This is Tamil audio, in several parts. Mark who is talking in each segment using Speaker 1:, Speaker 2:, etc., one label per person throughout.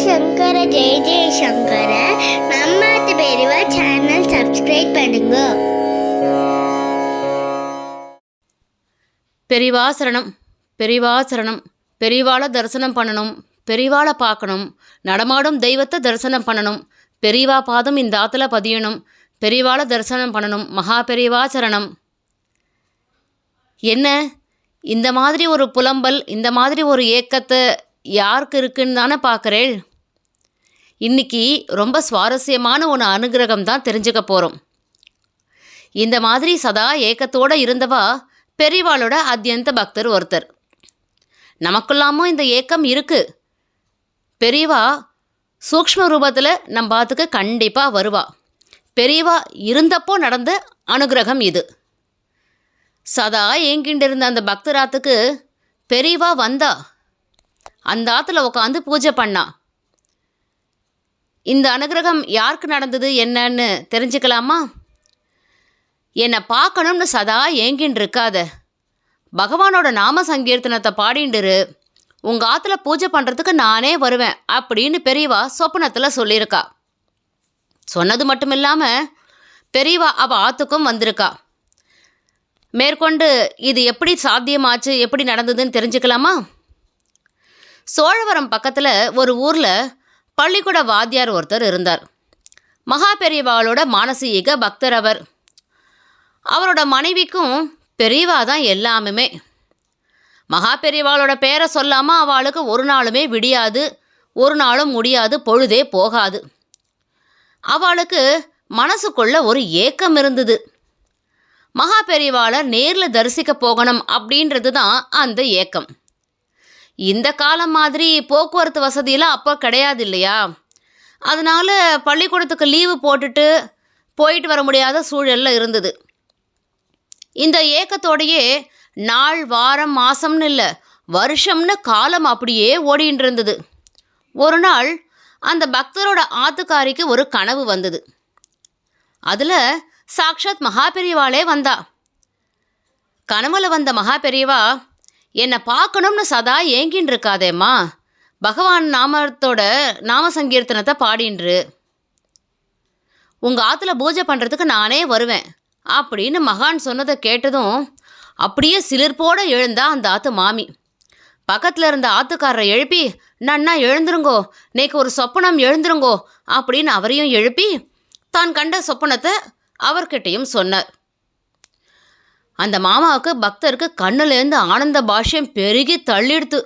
Speaker 1: சங்கர ஜெய ஜெய சங்கர நம்மாத்து பெரியவா சேனல் சப்ஸ்கிரைப் பண்ணுங்க
Speaker 2: பெரிவாசரணம் பெரிவாசரணம் பெரிவா தரிசனம் பண்ணணும் பெரிவாளை பார்க்கணும் நடமாடும் தெய்வத்தை தரிசனம் பண்ணணும் பெரிவா பாதம் இந்த ஆற்றுல பதியணும் பெரிவாளை தரிசனம் பண்ணணும் மகா பெரிவாசரணம் என்ன இந்த மாதிரி ஒரு புலம்பல் இந்த மாதிரி ஒரு ஏக்கத்தை யாருக்கு இருக்குன்னு தானே பார்க்குறேள்? இன்னைக்கு ரொம்ப சுவாரஸ்யமான ஒன்று அனுகிரகம் தான் தெரிஞ்சுக்க போகிறோம் இந்த மாதிரி சதா ஏக்கத்தோட இருந்தவா பெரிவாளோட அத்தியந்த பக்தர் ஒருத்தர். நமக்குள்ளாமும் இந்த ஏக்கம் இருக்குது பெரியவா சூக்ஷ்ம ரூபத்தில் நம்ம பார்த்துக்க கண்டிப்பாக வருவா. பெரியவா இருந்தப்போ நடந்த அனுகிரகம் இது. சதா ஏங்கிட்டு இருந்த அந்த பக்தராத்துக்கு பெரியவா வந்தா அந்த ஆற்றுல உட்காந்து பூஜை பண்ணா. இந்த அனுகிரகம் யாருக்கு நடந்தது என்னன்னு தெரிஞ்சுக்கலாமா? என்னை பார்க்கணும்னு சதா ஏங்கின்னு இருக்காத. பகவானோட நாம சங்கீர்த்தனத்தை பாடிண்டுரு உங்கள் ஆற்றுல பூஜை பண்ணுறதுக்கு நானே வருவேன் அப்படின்னு பெரியவா சொப்பனத்தில் சொல்லியிருக்கா. சொன்னது மட்டும் இல்லாமல் பெரியவா அவள் ஆற்றுக்கும் வந்திருக்கா. மேற்கொண்டு இது எப்படி சாத்தியமாச்சு எப்படி நடந்ததுன்னு தெரிஞ்சுக்கலாமா? சோழவரம் பக்கத்தில் ஒரு ஊரில் பள்ளிக்கூட வாத்தியார் ஒருத்தர் இருந்தார். மகா பெரியவாளோட மானசீக பக்தர் அவர். அவரோட மனைவிக்கும் பெரியவா தான் எல்லாமுமே. மகா பெரியவாளோட பேரை சொல்லாமல் அவளுக்கு ஒரு நாளுமே விடியாது ஒரு நாளும் முடியாது பொழுதே போகாது. அவளுக்கு மனசுக்குள்ள ஒரு ஏக்கம் இருந்தது. மகா பெரியவாளை நேரில் தரிசிக்க போகணும் அப்படின்றது தான் அந்த ஏக்கம். இந்த காலம் மாதிரி போக்குவரத்து வசதியெல்லாம் அப்போ கிடையாது இல்லையா அதனால் பள்ளிக்கூடத்துக்கு லீவு போட்டுட்டு போயிட்டு வர முடியாத சூழலில் இருந்தது. இந்த ஏக்கத்தோடையே நாள் வாரம் மாதம்னு இல்லை வருஷம்னு காலம் அப்படியே ஓடின்னு இருந்தது. ஒரு நாள் அந்த பக்தரோட ஆத்துக்காரிக்கு ஒரு கனவு வந்தது. அதில் சாக்ஷாத் மகாபெரிவாளே வந்தா. கனவுல வந்த மகாபெரியவா என்னை பார்க்கணும்னு சதா ஏங்கின்னு இருக்காதேம்மா பகவான் நாமத்தோட நாம சங்கீர்த்தனத்தை பாடின்று. உங்கள் ஆற்றுல பூஜை பண்ணுறதுக்கு நானே வருவேன் அப்படின்னு மகான் சொன்னதை கேட்டதும் அப்படியே சிலிர்ப்போடு எழுந்தா அந்த ஆத்து மாமி. பக்கத்தில் இருந்த ஆத்துக்காரரை எழுப்பி நன்னா எழுந்துருங்கோ நேக்கு ஒரு சொப்பனம் எழுந்துருங்கோ அப்படின்னு அவரையும் எழுப்பி தான் கண்ட சொப்பனத்தை அவர்கிட்டையும் சொன்னார். அந்த மாமாவுக்கு பக்தருக்கு கண்ணுலேருந்து ஆனந்த பாஷ்யம் பெருகி தள்ளிடுத்து.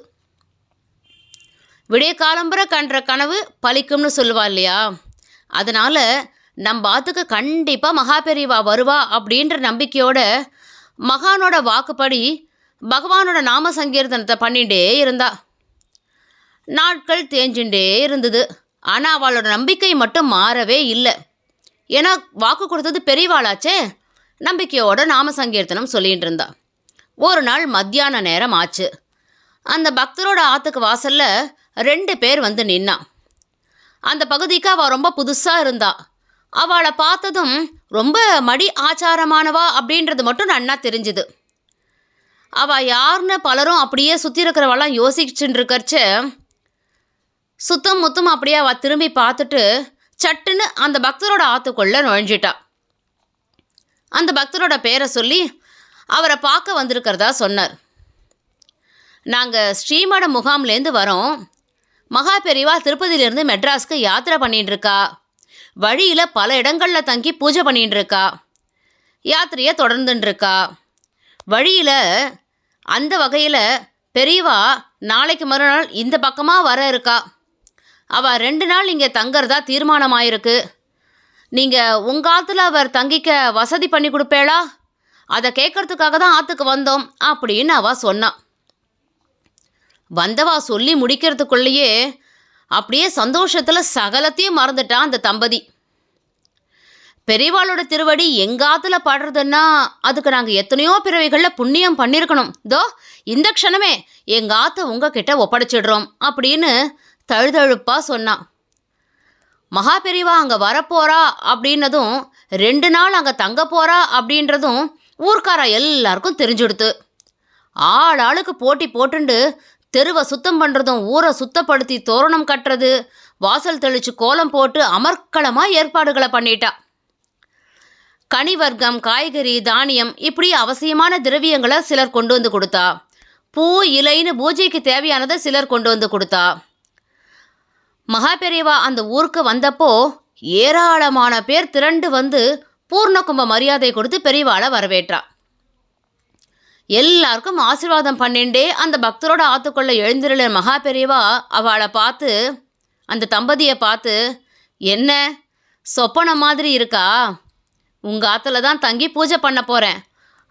Speaker 2: விடிய காலம்புற கன்ற கனவு பழிக்கும்னு சொல்லுவா இல்லையா? அதனால் நம்ம ஆத்துக்கு கண்டிப்பாக மகாபெரிவா வருவா அப்படின்ற நம்பிக்கையோட மகானோட வாக்குப்படி பகவானோட நாம சங்கீர்த்தனத்தை பண்ணிகிட்டே இருந்தா. நாட்கள் தேஞ்சுட்டே இருந்தது. ஆனால் அவளோட நம்பிக்கை மட்டும் மாறவே இல்லை. ஏன்னா வாக்கு கொடுத்தது பெரியவாளாச்சே. நம்பிக்கையோட நாம சங்கீர்த்தனம் சொல்லிகிட்டு இருந்தா. ஒரு நாள் மத்தியான நேரம் ஆச்சு. அந்த பக்தரோட ஆற்றுக்கு வாசலில் ரெண்டு பேர் வந்து நின்னா. அந்த பகுதிக்கு அவள் ரொம்ப புதுசாக இருந்தா. அவளை பார்த்ததும் ரொம்ப மடி ஆச்சாரமானவா அப்படின்றது மட்டும் நன்னா தெரிஞ்சுது. அவள் யாருன்னு பலரும் அப்படியே சுற்றி இருக்கிறவெல்லாம் யோசிச்சுட்டு இருக்கறச்ச சுத்தம் முத்தம் அப்படியே அவள் திரும்பி பார்த்துட்டு சட்டுன்னு அந்த பக்தரோட ஆற்றுக்குள்ளே நுழைஞ்சிட்டா. அந்த பக்தரோட பேரை சொல்லி அவரை பார்க்க வந்திருக்கிறதா சொன்னார். நாங்கள் ஸ்ரீமட முகாம்லேருந்து வரோம். மகா பெரிவா திருப்பதியிலேருந்து மெட்ராஸ்க்கு யாத்திரை பண்ணிகிட்டுருக்கா வழியில் பல இடங்களில் தங்கி பூஜை பண்ணிகிட்டுருக்கா யாத்திரையை தொடர்ந்துட்டுருக்கா வழியில் அந்த வகையில் பெரியவா நாளைக்கு மறுநாள் இந்த பக்கமாக வர இருக்கா. அவள் ரெண்டு நாள் இங்கே தங்குறதா தீர்மானமாயிருக்கு. நீங்கள் உங்கள் ஆற்றுல அவர் தங்கிக்க வசதி பண்ணி கொடுப்பேளா? அதை கேட்கறதுக்காக தான் ஆற்றுக்கு வந்தோம் அப்படின்னு அவள் சொன்னான் வந்தவா சொல்லி முடிக்கிறதுக்குள்ளேயே அப்படியே சந்தோஷத்தில் சகலத்தையும் மறந்துட்டான் அந்த தம்பதி. பெரியவாளோட திருவடி எங்காத்துல பாடுறதுன்னா அதுக்கு நாங்கள் எத்தனையோ பிறவைகளில் புண்ணியம் பண்ணியிருக்கணும் தோ இந்த க்ஷணமே எங்கள் ஆத்த உங்ககிட்ட ஒப்படைச்சிடுறோம் அப்படின்னு தழுதழுப்பாக சொன்னான் மகாபெரிவா அங்கே வரப்போறா அப்படின்னதும் ரெண்டு நாள் அங்கே தங்க போறா அப்படின்றதும் ஊர்க்காரா எல்லாருக்கும் தெரிஞ்சுடுத்து. ஆள் ஆளுக்கு போட்டி போட்டுண்டு தெருவை சுத்தம் பண்ணுறதும் ஊரை சுத்தப்படுத்தி தோரணம் கட்டுறது வாசல் தெளிச்சு கோலம் போட்டு அமர்க்களமாக ஏற்பாடுகளை பண்ணிட்டா. கனி வர்க்கம் காய்கறி தானியம் இப்படி அவசியமான திரவியங்களை சிலர் கொண்டு வந்து கொடுத்தா. பூ இலைன்னு பூஜைக்கு தேவையானதை சிலர் கொண்டு வந்து கொடுத்தா. மகா பெரியவா அந்த ஊருக்கு வந்தப்போ ஏராளமான பேர் திரண்டு வந்து பூர்ணகும்ப மரியாதை கொடுத்து பெரியவாளை வரவேற்றா. எல்லாருக்கும் ஆசீர்வாதம் பண்ணிண்டே அந்த பக்தரோட ஆத்துக்குள்ள எழுந்திருள மகா பெரியவா அவளை பார்த்து அந்த தம்பதியை பார்த்து என்ன? சொப்பனம் மாதிரி இருக்கா? உங்கள் ஆற்றுல தான் தங்கி பூஜை பண்ண போகிறேன்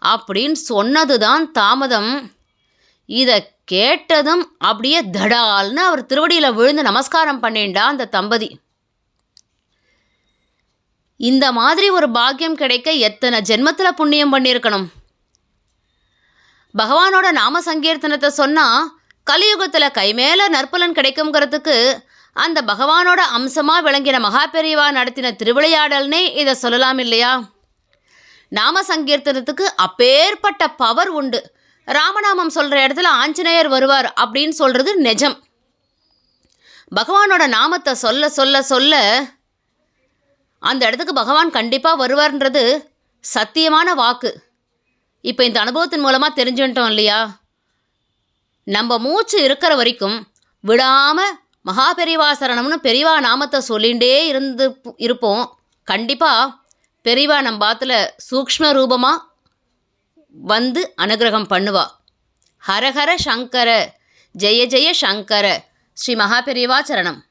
Speaker 2: அப்படின்னு சொன்னது தான் தாமதம். இதை கேட்டதும் அப்படியே தடால்னு அவர் திருவடியில் விழுந்து நமஸ்காரம் பண்ணிண்டா அந்த தம்பதி. இந்த மாதிரி ஒரு பாக்கியம் கிடைக்க எத்தனை ஜென்மத்தில் புண்ணியம் பண்ணியிருக்கணும் பகவானோட நாம சங்கீர்த்தனத்தை சொன்னால் கலியுகத்தில் கைமேல நற்பலன் கிடைக்குங்கிறதுக்கு அந்த பகவானோட அம்சமாக விளங்கின மகாபெரிவா நடத்தின திருவிளையாடல்னே இதை சொல்லலாம் இல்லையா? நாம சங்கீர்த்தனத்துக்கு அப்பேற்பட்ட பவர் உண்டு. ராமநாமம் சொல்கிற இடத்துல ஆஞ்சநேயர் வருவார் அப்படின்னு சொல்கிறது நிஜம். பகவானோட நாமத்தை சொல்ல சொல்ல சொல்ல அந்த இடத்துக்கு பகவான் கண்டிப்பாக வருவார்ன்றது சத்தியமான வாக்கு. இப்போ இந்த அனுபவத்தின் மூலமாக தெரிஞ்சுட்டோம் இல்லையா? நம்ம மூச்சு இருக்கிற வரைக்கும் விடாமல் மகா பெரிவா சரணம்னு பெரியவா நாமத்தை சொல்லிகிட்டே இருந்து இருப்போம். கண்டிப்பாக பெரிவா நம்ம பாத்தில் சூக்ஷ்ம ரூபமாக வந்து அனுகிரகம் பண்ணுவா. ஹரஹர சங்கர ஜெய ஜெய சங்கர ஸ்ரீ மகாபெரியவா சரணம்.